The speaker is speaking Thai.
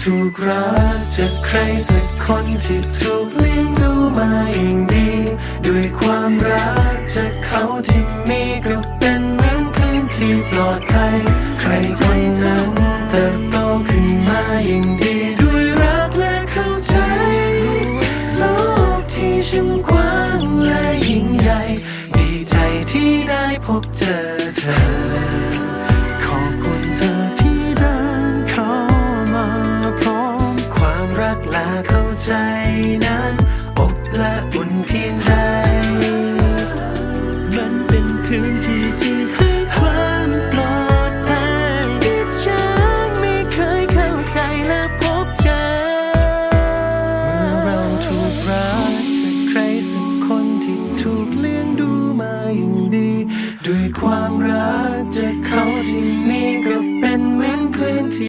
ถูกรักจากใครสักคนที่ถูกเลี้ยงดูมาอย่างดี ด้วยความรักจากเขาที่มีก็เป็นเหมือนพื้นที่ปลอดภัย ใครคนนั้นเติบโตขึ้นมาอย่างดีด้วยรักและเข้าใจ โลกที่ช่างกว้างและยิ่งใหญ่ ดีใจที่ได้พบเจอเธอ ใจนั้นอบและอุ่นเพียงใดมันเป็นพื้นที่ที่ให้ความปลอดภัยที่ฉันไม่เคยเข้าใจและพบเจอเมื่อเราถูกรักจากใครสักคนที่ถูกเลี้ยงดูมาอย่างดี ด้วยความรักจะ